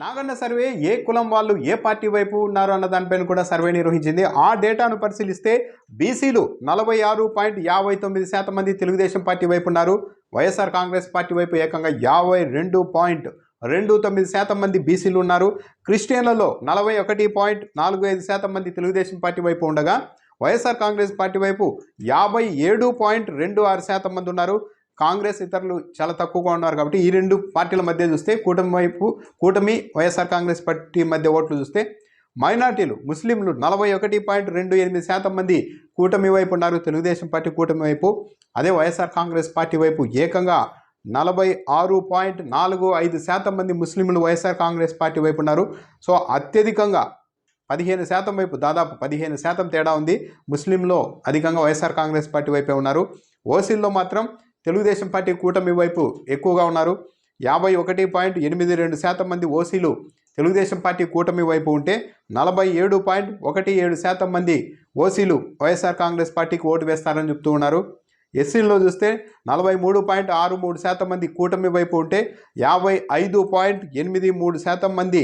Naganna survey ఏ కులం వాళ్ళు ఏ party వైపు ఉన్నారు అన్న దానిపైన కూడా సర్వే నిర్వహించింది. ఆ డేటాను పరిశీలిస్తే బీసీలు నలభై ఆరు పాయింట్ యాభై తొమ్మిది శాతం మంది తెలుగుదేశం పార్టీ వైపు ఉన్నారు. వైఎస్ఆర్ కాంగ్రెస్ పార్టీ వైపు ఏకంగా యాభై రెండు పాయింట్ రెండు తొమ్మిది శాతం మంది బీసీలు ఉన్నారు. క్రిస్టియన్లలో నలభై ఒకటి పాయింట్ నాలుగు ఐదు శాతం మంది తెలుగుదేశం పార్టీ వైపు ఉండగా వైఎస్ఆర్ కాంగ్రెస్ పార్టీ వైపు యాభై ఏడు పాయింట్ రెండు ఆరు శాతం మంది ఉన్నారు. కాంగ్రెస్ ఇతరులు చాలా తక్కువగా ఉన్నారు కాబట్టి ఈ రెండు పార్టీల మధ్య చూస్తే కూటమి వైపు కూటమి వైఎస్ఆర్ కాంగ్రెస్ పార్టీ మధ్య ఓట్లు చూస్తే మైనార్టీలు ముస్లింలు నలభై ఒకటి పాయింట్ రెండు ఎనిమిది శాతం మంది కూటమి వైపు ఉన్నారు. తెలుగుదేశం పార్టీ కూటమి వైపు అదే వైఎస్ఆర్ కాంగ్రెస్ పార్టీ వైపు ఏకంగా నలభై ఆరు పాయింట్ నాలుగు ఐదు శాతం మంది ముస్లింలు వైఎస్ఆర్ కాంగ్రెస్ పార్టీ వైపు ఉన్నారు. సో అత్యధికంగా పదిహేను శాతం వైపు దాదాపు పదిహేను శాతం తేడా ఉంది. ముస్లింలో అధికంగా వైఎస్ఆర్ కాంగ్రెస్ పార్టీ వైపే ఉన్నారు. ఓసీల్లో మాత్రం తెలుగుదేశం పార్టీ కూటమి వైపు ఎక్కువగా ఉన్నారు. యాభై ఒకటి పాయింట్ ఎనిమిది రెండు శాతం మంది ఓసీలు తెలుగుదేశం పార్టీ కూటమి వైపు ఉంటే నలభై ఏడు పాయింట్ ఒకటి ఏడు శాతం మంది ఓసీలు వైఎస్ఆర్ కాంగ్రెస్ పార్టీకి ఓటు వేస్తారని చెప్తూ ఉన్నారు. ఎస్సీల్లో చూస్తే నలభై మూడు పాయింట్ ఆరు మూడు శాతం మంది కూటమి వైపు ఉంటే యాభై ఐదు పాయింట్ ఎనిమిది మూడు శాతం మంది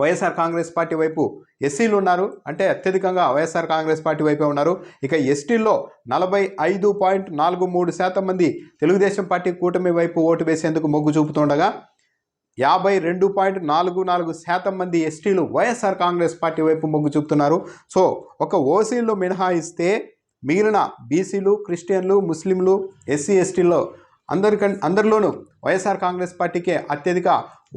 వైఎస్ఆర్ కాంగ్రెస్ పార్టీ వైపు ఎస్సీలు ఉన్నారు. అంటే అత్యధికంగా వైఎస్ఆర్ కాంగ్రెస్ పార్టీ వైపే ఉన్నారు. ఇక ఎస్టీల్లో నలభై ఐదు పాయింట్ నాలుగు మూడు శాతం మంది తెలుగుదేశం పార్టీ కూటమి వైపు ఓటు వేసేందుకు మొగ్గు చూపుతుండగా యాభై రెండు పాయింట్ నాలుగు నాలుగు శాతం మంది ఎస్టీలు వైఎస్ఆర్ కాంగ్రెస్ పార్టీ వైపు మొగ్గు చూపుతున్నారు. సో ఒక ఓసీలు మినహాయిస్తే మిగిలిన బీసీలు క్రిస్టియన్లు ముస్లింలు ఎస్సీ ఎస్టీల్లో అందరికం అందరిలోనూ వైఎస్ఆర్ కాంగ్రెస్ పార్టీకే అత్యధిక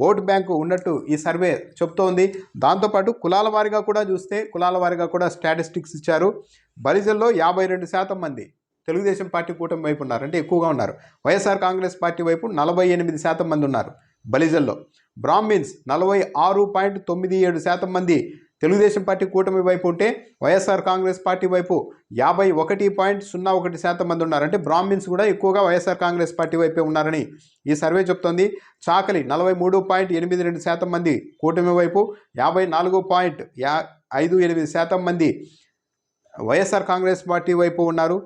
ఓటు బ్యాంకు ఉన్నట్టు ఈ సర్వే చెప్తోంది. దాంతోపాటు కులాల వారిగా కూడా చూస్తే కులాల వారిగా కూడా స్టాటిస్టిక్స్ ఇచ్చారు. బలిజల్లో యాభై రెండు శాతం మంది తెలుగుదేశం పార్టీ కూటమి వైపు ఉన్నారు. అంటే ఎక్కువగా ఉన్నారు. వైఎస్ఆర్ కాంగ్రెస్ పార్టీ వైపు నలభై ఎనిమిది శాతం మంది ఉన్నారు బలిజల్లో బ్రాహ్మిన్స్ నలభై ఆరు పాయింట్ తొమ్మిది ఏడు శాతం మంది తెలుగుదేశం పార్టీ కూటమి వైపు ఉంటే వైఎస్ఆర్ కాంగ్రెస్ పార్టీ వైపు యాభై ఒకటి పాయింట్ సున్నా ఒకటి శాతం మంది ఉన్నారంటే బ్రాహ్మిన్స్ కూడా ఎక్కువగా వైఎస్ఆర్ కాంగ్రెస్ పార్టీ వైపే ఉన్నారని ఈ సర్వే చెప్తోంది. చాకలి నలభై మూడు పాయింట్ ఎనిమిది రెండు శాతం మంది కూటమి వైపు యాభై నాలుగు పాయింట్ యా ఐదు ఎనిమిది శాతం మంది వైఎస్ఆర్ కాంగ్రెస్ పార్టీ వైపు ఉన్నారు.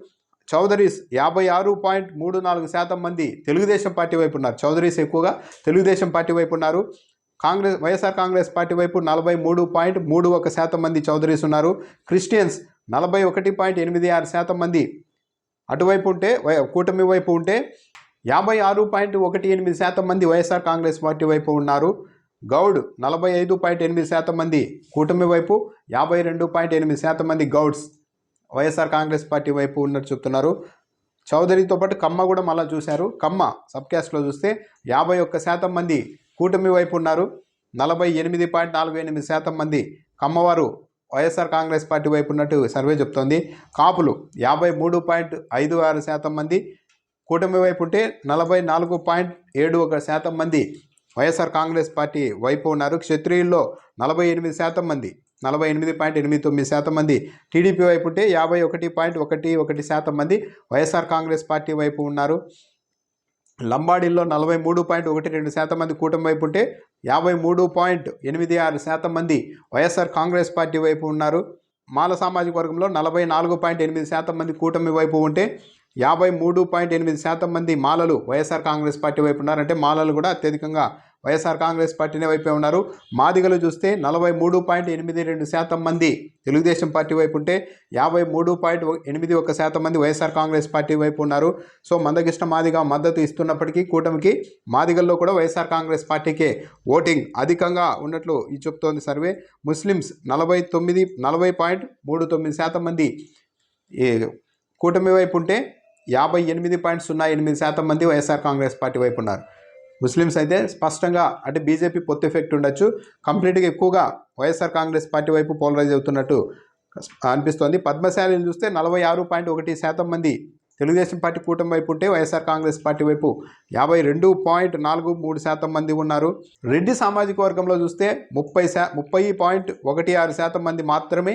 చౌదరీస్ యాభై ఆరు పాయింట్ మూడు నాలుగు శాతం మంది తెలుగుదేశం పార్టీ వైపు ఉన్నారు. చౌదరీస్ ఎక్కువగా తెలుగుదేశం పార్టీ వైపు ఉన్నారు. కాంగ్రెస్ వైఎస్ఆర్ కాంగ్రెస్ పార్టీ వైపు నలభై మూడు పాయింట్ మూడు ఒక శాతం మంది చౌదరీస్ ఉన్నారు. క్రిస్టియన్స్ నలభై ఒకటి పాయింట్ ఎనిమిది ఆరు శాతం మంది అటువైపు ఉంటే వై- కూటమి వైపు ఉంటే యాభై ఆరు పాయింట్ ఒకటి ఎనిమిది శాతం మంది వైఎస్ఆర్ కాంగ్రెస్ పార్టీ వైపు ఉన్నారు. గౌడ్ నలభై ఐదు పాయింట్ ఎనిమిది శాతం మంది కూటమి వైపు యాభై రెండు పాయింట్ ఎనిమిది శాతం మంది గౌడ్స్ వైఎస్ఆర్ కాంగ్రెస్ పార్టీ వైపు ఉన్నట్టు చెప్తున్నారు. చౌదరితో పాటు కమ్మ కూడా మళ్ళీ చూశారు. కమ్మ సబ్ క్యాస్ట్లో చూస్తే యాభై ఒక్క శాతం మంది కూటమి వైపు ఉన్నారు. నలభై ఎనిమిది పాయింట్ నాలుగు ఎనిమిది శాతం మంది కమ్మవారు వైఎస్ఆర్ కాంగ్రెస్ పార్టీ వైపు ఉన్నట్టు సర్వే చెప్తోంది. కాపులు యాభై మూడు పాయింట్ ఐదు ఆరు శాతం మంది కూటమి వైపు ఉంటే నలభై నాలుగు పాయింట్ ఏడు ఒక శాతం మంది వైఎస్ఆర్ కాంగ్రెస్ పార్టీ వైపు ఉన్నారు. క్షత్రియుల్లో నలభై ఎనిమిది శాతం మంది నలభై ఎనిమిది పాయింట్ ఎనిమిది తొమ్మిది శాతం మంది టీడీపీ వైపు ఉంటే యాభై ఒకటి పాయింట్ ఒకటి ఒకటి శాతం మంది వైఎస్ఆర్ కాంగ్రెస్ పార్టీ వైపు ఉన్నారు. లంబాడీల్లో నలభై మూడు పాయింట్ ఒకటి రెండు శాతం మంది కూటమి వైపు ఉంటే యాభై మూడు పాయింట్ ఎనిమిది ఆరు శాతం మంది వైఎస్ఆర్ కాంగ్రెస్ పార్టీ వైపు ఉన్నారు. మాల సామాజిక వర్గంలో నలభై నాలుగు పాయింట్ ఎనిమిది శాతం మంది కూటమి వైపు ఉంటే యాభై మూడు పాయింట్ ఎనిమిది శాతం మంది మాలలు వైఎస్ఆర్ కాంగ్రెస్ పార్టీ వైపు ఉన్నారంటే మాలలు కూడా అత్యధికంగా వైఎస్ఆర్ కాంగ్రెస్ పార్టీనే వైపే ఉన్నారు. మాదిగలు చూస్తే నలభై మూడు పాయింట్ ఎనిమిది రెండు శాతం మంది తెలుగుదేశం పార్టీ వైపు ఉంటే యాభై మూడు పాయింట్ ఎనిమిది ఒక శాతం మంది వైఎస్ఆర్ కాంగ్రెస్ పార్టీ వైపు ఉన్నారు. సో మందకృష్ణ మాదిగా మద్దతు ఇస్తున్నప్పటికీ కూటమికి మాదిగల్లో కూడా వైఎస్ఆర్ కాంగ్రెస్ పార్టీకే ఓటింగ్ అధికంగా ఉన్నట్లు ఈ చెప్తోంది సర్వే. ముస్లిమ్స్ నలభై తొమ్మిది నలభై పాయింట్ మూడు తొమ్మిది శాతం మంది ఈ కూటమి వైపు ఉంటే యాభై ఎనిమిది పాయింట్ సున్నా ఎనిమిది శాతం మంది వైఎస్ఆర్ కాంగ్రెస్ పార్టీ వైపు ఉన్నారు. ముస్లిమ్స్ అయితే స్పష్టంగా అంటే బీజేపీ పొత్తు ఎఫెక్ట్ ఉండొచ్చు కంప్లీట్గా ఎక్కువగా వైఎస్ఆర్ కాంగ్రెస్ పార్టీ వైపు పోలరైజ్ అవుతున్నట్టు అనిపిస్తోంది. పద్మశాలిని చూస్తే నలభై ఆరు పాయింట్ ఒకటి శాతం మంది తెలుగుదేశం పార్టీ కూటమి వైపు ఉంటే వైఎస్ఆర్ కాంగ్రెస్ పార్టీ వైపు యాభై రెండు పాయింట్ నాలుగు మూడు శాతం మంది ఉన్నారు. రెడ్డి సామాజిక వర్గంలో చూస్తే ముప్పై శా ముప్పై పాయింట్ ఒకటి ఆరు శాతం మంది మాత్రమే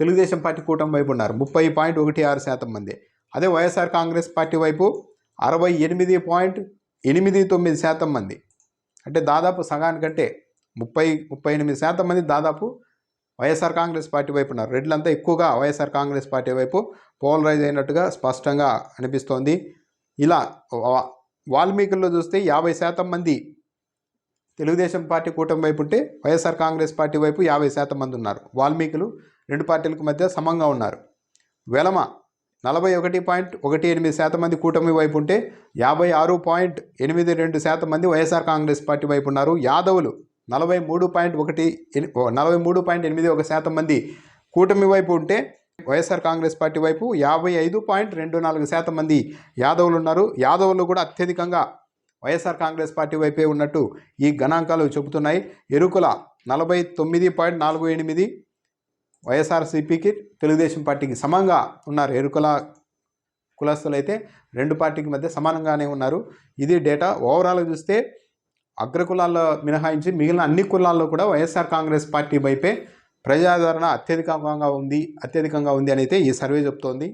తెలుగుదేశం పార్టీ కూటమి వైపు ఉన్నారు. ముప్పై పాయింట్ ఒకటి ఆరు శాతం మంది. అదే వైఎస్ఆర్ కాంగ్రెస్ పార్టీ వైపు అరవై ఎనిమిది పాయింట్ ఎనిమిది తొమ్మిది శాతం మంది. అంటే దాదాపు సగానికంటే ముప్పై ముప్పై ఎనిమిది శాతం మంది దాదాపు వైఎస్ఆర్ కాంగ్రెస్ పార్టీ వైపు ఉన్నారు. రెడ్లంతా ఎక్కువగా వైఎస్ఆర్ కాంగ్రెస్ పార్టీ వైపు పోలరైజ్ అయినట్టుగా స్పష్టంగా అనిపిస్తోంది. ఇలా వాల్మీకుల్లో చూస్తే యాభై శాతం మంది తెలుగుదేశం పార్టీ కూటమి వైపు ఉంటే వైఎస్ఆర్ కాంగ్రెస్ పార్టీ వైపు యాభై శాతం మంది ఉన్నారు. వాల్మీకులు రెండు పార్టీలకు మధ్య సమంగా ఉన్నారు. వెలమ నలభై ఒకటి పాయింట్ ఒకటి ఎనిమిది శాతం మంది కూటమి వైపు ఉంటే యాభై ఆరు పాయింట్ ఎనిమిది రెండు శాతం మంది వైఎస్ఆర్ కాంగ్రెస్ పార్టీ వైపు ఉన్నారు. యాదవులు నలభై మూడు పాయింట్ ఒకటి ఓ, నలభై మూడు పాయింట్ ఎనిమిది ఒక శాతం మంది కూటమి వైపు ఉంటే వైఎస్ఆర్ కాంగ్రెస్ పార్టీ వైపు యాభై ఐదు పాయింట్ రెండు నాలుగు శాతం మంది యాదవులు ఉన్నారు. యాదవులు కూడా అత్యధికంగా వైఎస్ఆర్ కాంగ్రెస్ పార్టీ వైపే ఉన్నట్టు ఈ గణాంకాలు చెబుతున్నాయి. ఎరుకుల నలభై తొమ్మిది పాయింట్ నాలుగు ఎనిమిది వైఎస్ఆర్సీపీకి తెలుగుదేశం పార్టీకి సమంగా ఉన్నారు. ఎరుకుల కులస్తులు అయితే రెండు పార్టీకి మధ్య సమానంగానే ఉన్నారు. ఇది డేటా. ఓవరాల్గా చూస్తే అగ్రకులాల్లో మినహాయించి మిగిలిన అన్ని కులాల్లో కూడా వైఎస్ఆర్ కాంగ్రెస్ పార్టీ వైపే ప్రజాదరణ అత్యధికంగా ఉంది అత్యధికంగా ఉంది అని అయితే ఈ సర్వే చెప్తోంది.